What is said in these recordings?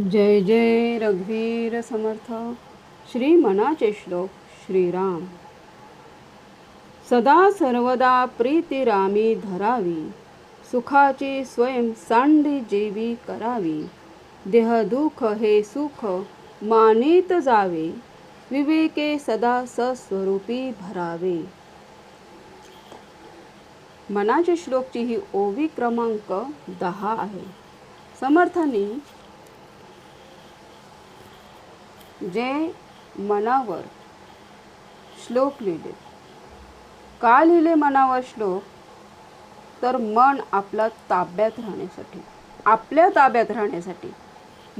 जय जय रघुवीर समर्थ श्री मनाचे श्लोक श्रीराम. सदा सर्वदा प्रीती रामी धरावी सुखाची स्वयं सांडी जेवी करावी. देह दुःख हे सुख मानित जावे विवेके सदा सस्वरूपी भरावे. मनाचे श्लोकची ही ओवी क्रमांक दहा आहे. समर्थांनी जे मनावर श्लोक लिहिले. का लिहिले मनावर श्लोक? तर मन आपला ताब्यात राहण्यासाठी आपल्या ताब्यात राहण्यासाठी.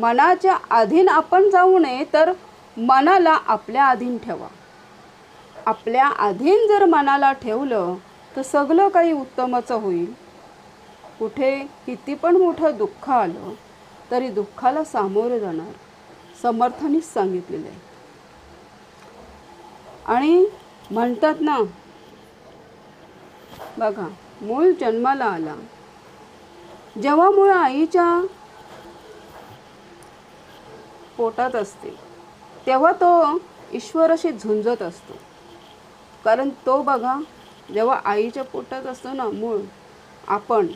मनाच्या अधीन आपण जाऊ नये तर मनाला आपल्या अधीन ठेवा. आपल्या अधीन जर मनाला ठेवलं तर सगळं काही उत्तमचं होईल. कुठे किती पण मोठं दुःख आलं तरी दुःखाला सामोरे जाणार. समर्थानेच सांगितलेलं आहे. आणि म्हणतात ना बघा मूळ जन्माला आला. जेव्हा मूळ आईच्या पोटात असते तेव्हा तो ईश्वराशी झुंजत असतो. कारण तो बघा जेव्हा आईच्या पोटात असतो ना मूळ आपण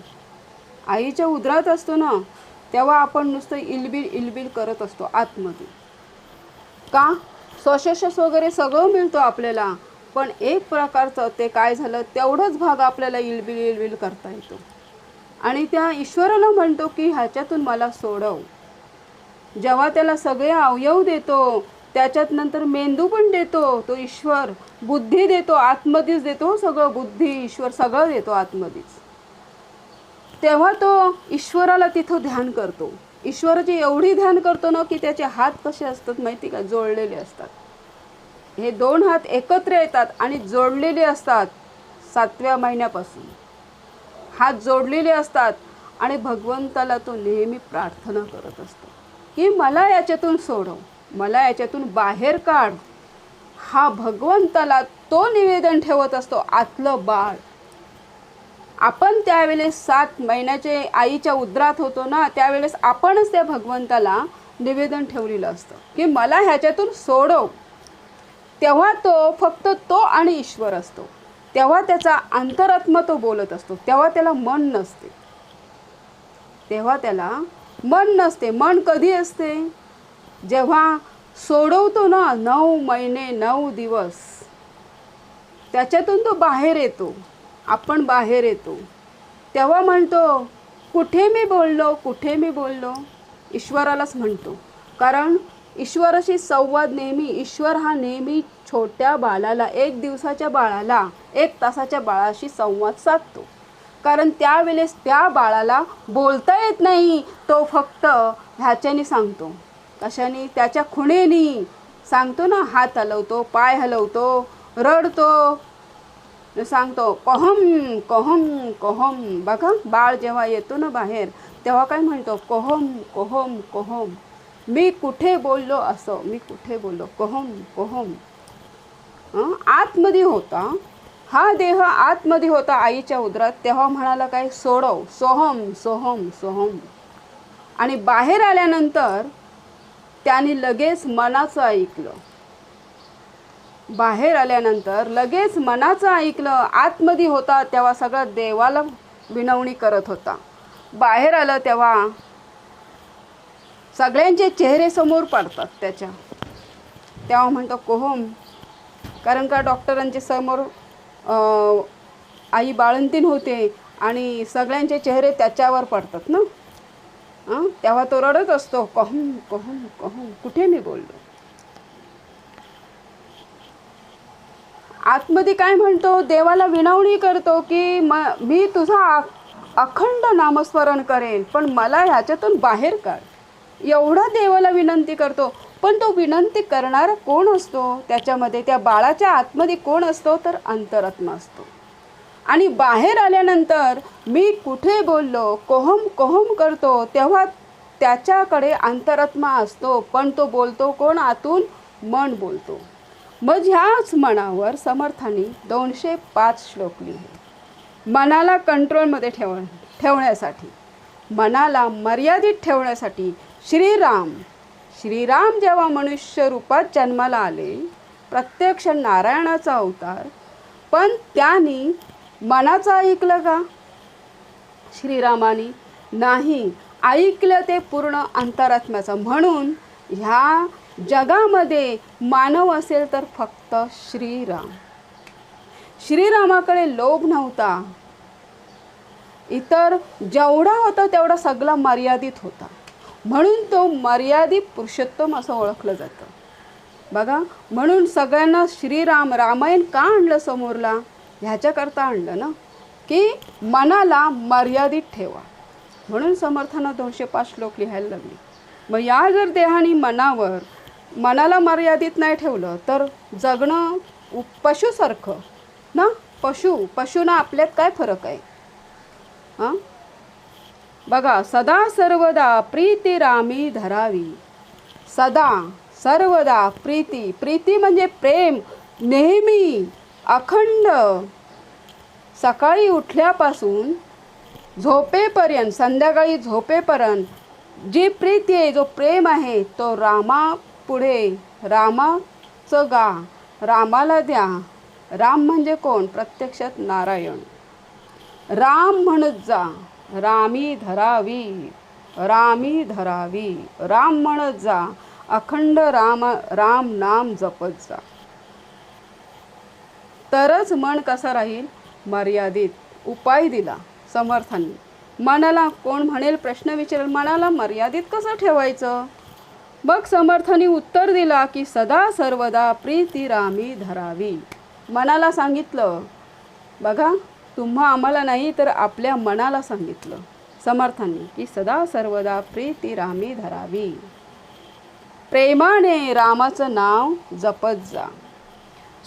आईच्या उदरात असतो ना तेव्हा आपण नुसतं इलबिल इलबिल करत असतो आतमध्ये. का? स्वशेषस वगैरे सगळं मिळतो आपल्याला पण एक प्रकारचं ते काय झालं तेवढंच भाग आपल्याला इलबिल इलबिल करता येतो. आणि त्या ईश्वराला म्हणतो की ह्याच्यातून मला सोडव. जेव्हा त्याला सगळे अवयव देतो त्याच्यात नंतर मेंदू पण देतो तो ईश्वर बुद्धी देतो आतमध्येच देतो सगळं बुद्धी ईश्वर सगळं देतो आतमध्येच. तेव्हा तो ईश्वराला तिथं ध्यान करतो. ईश्वराची एवढी ध्यान करतो ना की त्याचे हात कसे असतात माहिती का? जोडलेले असतात. हे दोन हात एकत्र येतात आणि जोडलेले असतात सातव्या महिन्यापासून. हात जोडलेले असतात आणि भगवंताला तो नेहमी प्रार्थना करत असतो. की मला याच्यातून सोडव मला याच्यातून बाहेर काढ. हा भगवंताला तो निवेदन ठेवत असतो आतलं बाळ. आपण त्यावेळेस सात महिन्याचे आईच्या उदरात होतो ना त्यावेळेस आपणच त्या भगवंताला निवेदन ठेवलेलं असतं की मला ह्याच्यातून सोडव. तेव्हा तो फक्त तो आणि ईश्वर असतो. तेव्हा त्याचा अंतरात्मा तो बोलत असतो. तेव्हा त्याला मन नसते. तेव्हा त्याला मन नसते. मन कधी असते? जेव्हा सोडवतो ना नऊ महिने नऊ दिवस त्याच्यातून तो बाहेर येतो. आपण बाहेर येतो. तेव्हा म्हणतो कुठे मी बोललो? कुठे मी बोललो? ईश्वरालाच म्हणतो. कारण ईश्वराशी संवाद नेहमी ईश्वर हा नेहमी छोट्या बाळाला एक दिवसाच्या बाळाला एक तासाच्या बाळाशी संवाद साधतो. कारण त्यावेळेस त्या बाळाला बोलता येत नाही. तो फक्त ह्याच्याने सांगतो. कशाने? त्याच्या खुणेनी. सांगतो ना हात हलवतो पाय हलवतो रडतो. सांगतो कोहम कोहम कोहम. बघा बाळ जेव्हा येतो ना बाहेर तेव्हा काय म्हणतो? कोहम कोहम कोहम. मी कुठे बोललो असं मी कुठे बोललो? कोहम कोहम. आतमध्ये होता. हा देह आतमध्ये होता आईच्या उदरात. तेव्हा म्हणाला काय? सोडव सोहम सोहम सोहम. आणि बाहेर आल्यानंतर त्याने लगेच मनाचं ऐकलं. बाहेर आल्यानंतर लगेच मनाचं ऐकलं आतमध्ये होता तेव्हा सगळं देवाला विनवणी करत होता. बाहेर आलं तेव्हा सगळ्यांचे चेहरे समोर पडतात त्याच्या. तेव्हा म्हणतो कोहम. कारण का डॉक्टरांचे समोर आई बाळंतीन होते आणि सगळ्यांचे चेहरे त्याच्यावर पडतात ना? तेव्हा तो रडत असतो कहम कहम कहम. कुठे मी बोललो? आतमध्ये काय म्हणतो देवाला विनवणी करतो की म मी तुझा अखंड नामस्मरण करेन पण मला ह्याच्यातून बाहेर काढ. एवढा देवाला विनंती करतो. पण तो विनंती करणारा कोण असतो? त्याच्यामध्ये त्या बाळाच्या आतमध्ये कोण असतो? तर अंतरात्मा असतो. आणि बाहेर आल्यानंतर मी कुठे बोललो कोहम कोहम करतो तेव्हा त्याच्याकडे अंतरात्मा असतो पण तो बोलतो कोण? आतून मन बोलतो. मग ह्याच मनावर समर्थांनी दोनशे पाच श्लोक लिहिले. मनाला कंट्रोलमध्ये ठेव ठेवण्यासाठी मनाला मर्यादित ठेवण्यासाठी श्रीराम श्रीराम जेव्हा मनुष्य रूपात जन्माला आले प्रत्यक्ष नारायणाचा अवतार पण त्यांनी मनाचं ऐकलं का? श्रीरामानी नाही ऐकलं ते पूर्ण अंतरात्म्याचं. म्हणून ह्या जगामध्ये मानव असेल तर फक्त श्रीराम. श्रीरामाकडे लोभ नव्हता. इतर जेवढा होता तेवढा सगळा मर्यादित होता. म्हणून तो मर्यादित पुरुषोत्तम असं ओळखलं जातं. बघा म्हणून सगळ्यांना श्रीराम रामायण का आणलं समोरला? ह्याच्याकरता आणलं ना? की मनाला मर्यादित ठेवा. म्हणून समर्थानं दोनशे पाच श्लोक लिहायला लागली. मग या जर देहाने मनावर मनाला मर्यादित नाही ठेवलं तर जगणं उ- पशुसारखं. ना? पशु पशुना आपल्यात काय फरक आहे? हां? बघा सदा सर्वदा प्रीती रामी धरावी. सदा सर्वदा प्रीती. प्रीती म्हणजे प्रेम नेहमी अखंड. सकाळी उठल्यापासून झोपेपर्यंत संध्याकाळी झोपेपर्यंत जी प्रीती आहे जो प्रेम आहे तो रामा पुढे रामाचं गा रामाला द्या. राम म्हणजे कोण? प्रत्यक्षात नारायण. राम म्हणत जा रामी धरावी रामी धरावी. राम म्हणत जा अखंड राम राम नाम जपत जा. तरच मन कसं राहील? मर्यादित. उपाय दिला समर्थांनी. मनाला कोण म्हणेल? प्रश्न विचारेल. मनाला मर्यादित कसं ठेवायचं? मग समर्थांनी उत्तर दिला की सदा सर्वदा प्रीती रामी धरावी. मनाला सांगितलं बघा तुम्हा आम्हाला नाही तर आपल्या मनाला सांगितलं. समर्थांनी की सदा सर्वदा प्रीती रामी धरावी. प्रेमाने रामाचं नाव जपत जा.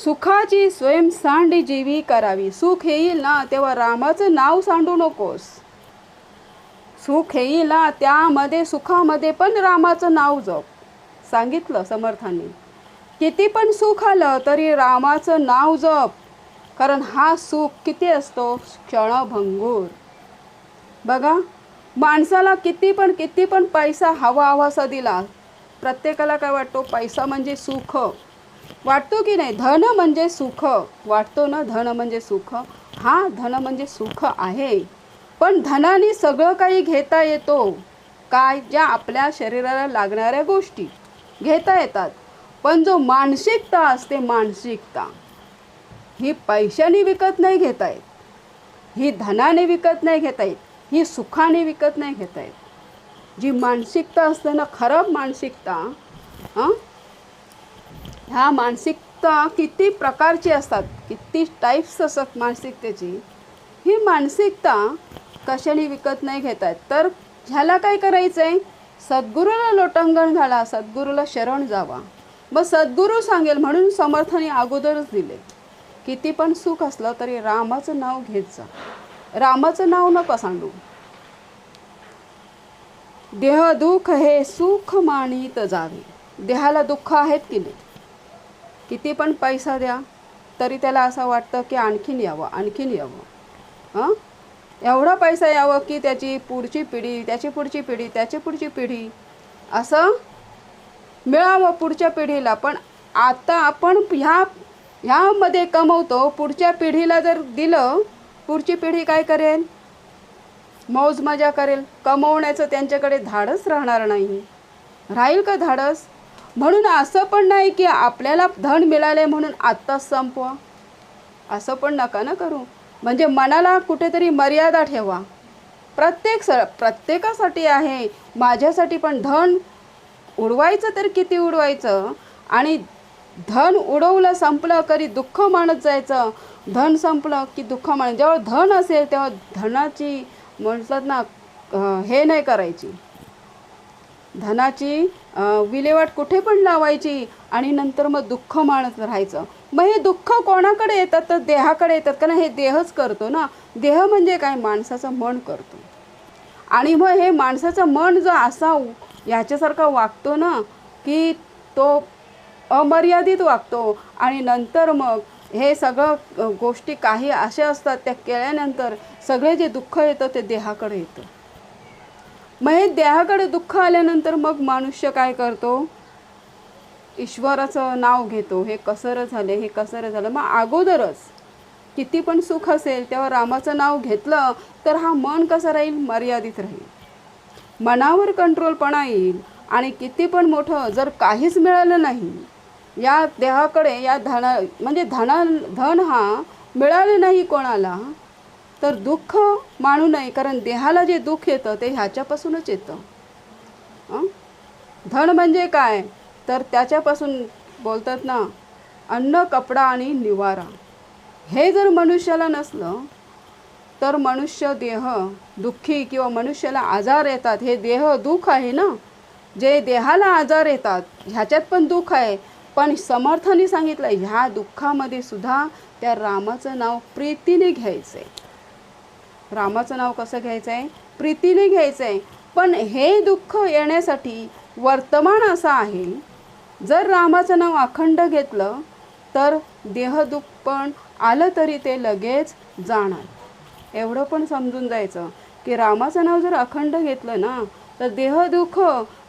सुखाची स्वयं सांडी जीवी करावी. सुख येईल ना तेव्हा रामाचं नाव सांडू नकोस. सुख येईला त्यामध्ये सुखामध्ये पण रामाचं नाव जप. सांगितलं समर्थांनी. किती पण सुख आलं तरी रामाचं नाव जप. कारण हा सुख किती असतो? क्षणभंगूर. बघा माणसाला किती पण किती पण पैसा हवा हवासा दिला प्रत्येकाला काय वाटतो? पैसा म्हणजे सुख. वाटतो की नाही? धन म्हणजे सुख. वाटतो ना? धन म्हणजे सुख. हा धन म्हणजे सुख आहे. पण धनाने सगळं काही घेता येतो. काय ज्या आपल्या शरीराला लागणाऱ्या गोष्टी घेता येतात पण जो मानसिकता असते मानसिकता ही पैशाने विकत नाही घेता येत. ही धनाने विकत नाही घेता येत ही सुखाने विकत नाही घेता येत. जी मानसिकता असते ना खराब मानसिकता हां? ह्या मानसिकता किती प्रकारची असतात किती टाईप्स असतात मानसिकतेची ही मानसिकता कशाने विकत नाही घेत आहेत. तर ह्याला काय करायचं आहे सद्गुरूला लोटांगण घाला सद्गुरूला शरण जावा. मग सद्गुरू सांगेल म्हणून समर्थाने अगोदरच दिले. किती पण सुख असलं तरी रामाचं नाव घेत जा. रामाचं नाव नको सांडू. देह दुःख हे सुख मानित जावे. देहाला दुःख आहेत की नाही? किती पण पैसा द्या तरी त्याला असं वाटतं की आणखीन यावं आणखीन यावं. हां? एवढा पैसा यावं की त्याची पुढची पिढी त्याची पुढची पिढी त्याची पुढची पिढी असं मिळावं पुढच्या पिढीला. पण आता आपण ह्या ह्यामध्ये कमवतो पुढच्या पिढीला जर दिलं पुढची पिढी काय करेल? मौज मजा करेल. कमवण्याचं त्यांच्याकडे धाडस राहणार नाही. राहील का धाडस? म्हणून असं पण नाही की आपल्याला धन मिळाले म्हणून आत्ताच संपवा. असं पण नका ना करू. म्हणजे मनाला कुठेतरी मर्यादा ठेवा. प्रत्येक स प्रत्येकासाठी आहे. माझ्यासाठी पण धन उडवायचं तर किती उडवायचं? आणि धन उडवलं संपलं करी दुःख मानत जायचं? धन संपलं की दुःख मान जेव्हा धन असेल तेव्हा धनाची म्हणतात ना हे नाही करायची. धनाची विल्हेवाट कुठे पण लावायची आणि नंतर मग दुःख मानत राहायचं. मग हे दुःख कोणाकडे येतात तर देहाकडे येतात. कारण हे देहच करतो ना. देह म्हणजे काय? माणसाचं मन करतो. आणि मग हे माणसाचं मन जो असा ह्याच्यासारखा वागतो ना की तो अमर्यादित वागतो. आणि नंतर मग हे सगळं गोष्टी काही अशा असतात त्या केल्यानंतर सगळे जे दुःख येतं ते देहाकडे येतं. मग हे देहाकडे दुःख आल्यानंतर मग मनुष्य काय करतो? ईश्वराचं नाव घेतो. हे कसरं झाले हे कसरं झालं. मग अगोदरच किती पण सुख असेल तेव्हा रामाचं नाव घेतलं तर हा मन कसं राहील? मर्यादित राहील. मनावर कंट्रोलपणा येईल. आणि किती पण मोठं जर काहीच मिळालं नाही या देहाकडे या धना म्हणजे धना धन हा मिळालं नाही कोणाला तर दुःख मानू नये कारण देहाला जे दुःख येतं ते ह्याच्यापासूनच येतं. धन म्हणजे काय? तर त्याच्यापासून बोलतात ना अन्न कपडा आणि निवारा. हे जर मनुष्याला नसलं तर मनुष्य देह दुःखी किंवा मनुष्याला आजार येतात. हे देह दुःख आहे ना? जे देहाला आजार येतात ह्याच्यात पण दुःख आहे. पण समर्थाने सांगितलं ह्या दुःखामध्ये सुद्धा त्या रामाचं नाव प्रीतीने घ्यायचं आहे रामाचं नाव कसं घ्यायचं आहे प्रीतीने घ्यायचं आहे पण हे दुःख येण्यासाठी वर्तमान असं आहे जर रामाचं नाव अखंड घेतलं तर देहदुःख पण आलं तरी ते लगेच जाणार. एवढं पण समजून जायचं की रामाचं नाव जर अखंड घेतलं ना तर देहदुःख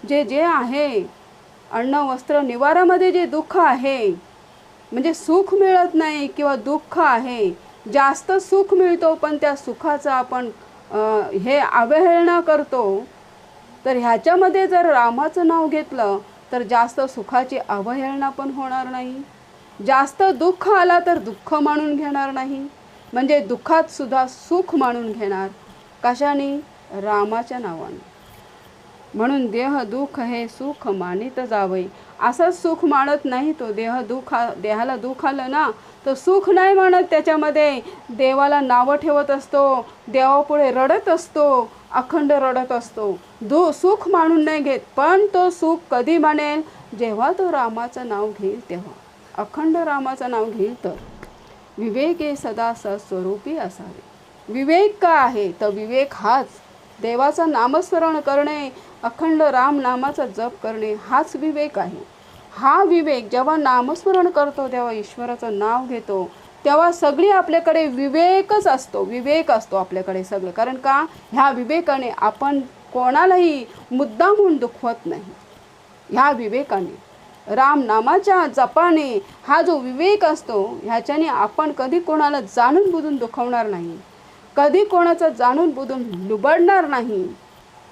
जे जे आहे अन्न वस्त्र निवारामध्ये जे दुःख आहे म्हणजे सुख मिळत नाही किंवा दुःख आहे जास्त सुख मिळतो पण त्या सुखाचं आपण हे अवहेलना करतो. तर ह्याच्यामध्ये जर रामाचं नाव घेतलं तर जास्त सुखाची अवहेलना पण होणार नाही. जास्त दुःख आला तर दुःख मानून घेणार नाही. म्हणजे दुःखात सुद्धा सुख मानून घेणार. कशाने? रामाच्या नावाने. म्हणून देह दुःख हे सुख मानित जावे असंच सुख मानत नाही तो देह दुःख देहाला दुःख आलं ना तर सुख नाही मानत त्याच्यामध्ये. देवाला नावं ठेवत असतो देवापुढे रडत असतो अखंड रडत असतो. दु सुख मानून नाही घेत पण तो सुख कधी मानेल? जेव्हा तो रामाचं नाव घेईल तेव्हा. अखंड रामाचं नाव घेईल तर. विवेक हे सदा सस्वरूपी असावे. विवेक का आहे? तर विवेक हाच. देवाचं नामस्मरण करणे अखंड राम नामाचा जप करणे हाच विवेक आहे. हा विवेक जेव्हा नामस्मरण करतो तेव्हा ईश्वराचं नाव घेतो तेव्हा सगळी आपल्याकडे विवेकच असतो विवेक असतो आपल्याकडे सगळं. कारण का? ह्या विवेकाने आपण कोणालाही मुद्दामून दुखवत नाही. ह्या विवेकाने राम नामाच्या जपाने हा जो विवेक असतो ह्याच्याने आपण कधी कोणाला जाणून बुजून दुखवणार नाही. कधी कोणाचं जाणून बुजून लुबडणार नाही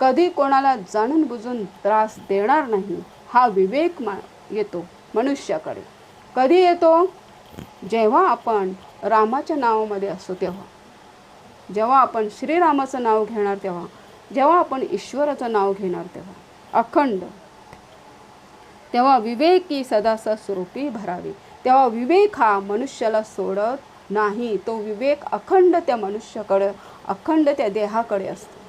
कधी कोणाला जाणून बुजून त्रास देणार नाही हा विवेक मा येतो मनुष्याकडे. कधी येतो? जेव्हा आपण रामाच्या नावामध्ये असतो तेव्हा. जेव्हा आपण श्रीरामाचं नाव घेणार तेव्हा. जेव्हा आपण ईश्वराचं नाव घेणार तेव्हा. अखंड. तेव्हा विवेकी सदा स्वरूपी भरावी. तेव्हा विवेक हा मनुष्याला सोडत नाही तो विवेक अखंड त्या मनुष्याकडे अखंड त्या देहाकडे असतो.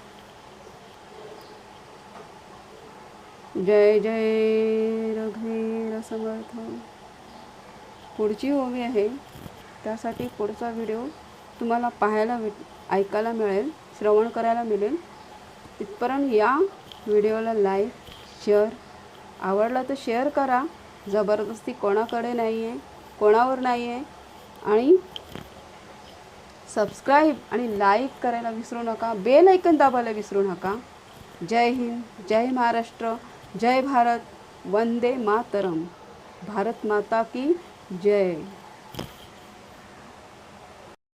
जय जय रघुवीर समर्थ पुढची ओवी आहे. त्यासाठी पुढचा व्हिडिओ तुम्हाला पाहायला भेट ऐकायला मिळेल श्रवण करायला मिळेल. तिथपर्यंत या व्हिडिओला लाईक शेअर आवडला तर शेअर करा. जबरदस्ती कोणाकडे नाही आहे कोणावर नाही आहे आणि सबस्क्राईब आणि लाईक करायला विसरू नका. बेल ऐकन दाबायला विसरू नका. जय हिंद जय महाराष्ट्र जय भारत. वंदे मातरम. भारत माता की जय.